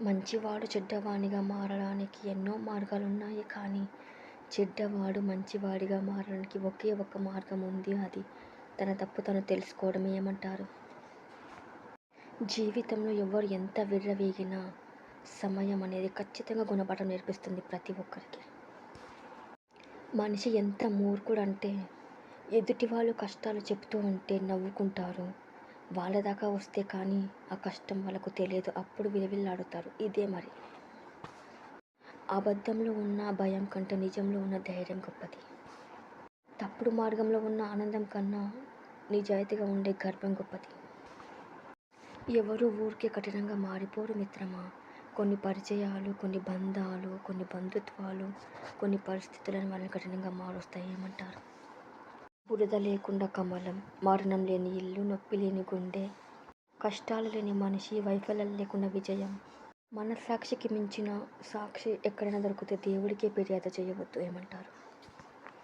మంచివాడు చెడ్డవానిగా మారడానికి ఎన్నో మార్గాలున్నాయి కానీ చెడ్డవాడు మంచివాడిగా మారడానికి ఒకే ఒక్క మార్గం ఉంది అది తన తప్పు తను తెలుసుకోవడమే ఏమంటారు? జీవితంలో ఎవరు ఎంత విర్రవీగినా సమయం అనేది ఖచ్చితంగా గుణపాఠం నేర్పిస్తుంది ప్రతి ఒక్కరికి. మనిషి ఎంత మూర్ఖుడు అంటే ఎదుటి వాళ్ళు కష్టాలు చెప్తూ ఉంటే నవ్వుకుంటారు. వాళ్ళ దాకా వస్తే కానీ ఆ కష్టం వాళ్ళకు తెలియదు అప్పుడు విలవిల్లాడుతారు ఇదే మరి. అబద్ధంలో ఉన్న భయం కంటే నిజంలో ఉన్న ధైర్యం గొప్పది. తప్పుడు మార్గంలో ఉన్న ఆనందం కన్నా నిజాయితీగా ఉండే గర్వం గొప్పది. ఎవరు ఊరికే కఠినంగా మారిపోరు మిత్రమా! కొన్ని పరిచయాలు, కొన్ని బంధాలు, కొన్ని బంధుత్వాలు, కొన్ని పరిస్థితులను వాళ్ళని కఠినంగా మారుస్తాయి ఏమంటారు? బురద లేకుండా కమలం, మరణం లేని ఇల్లు, నొప్పి లేని గుండె, కష్టాలు లేని మనిషి, వైఫల్యం లేకుండా విజయం. మనస్సాక్షికి మించిన సాక్షి ఎక్కడైనా దొరికితే దేవుడికే ఫిర్యాదు చేయవద్దు ఏమంటారు?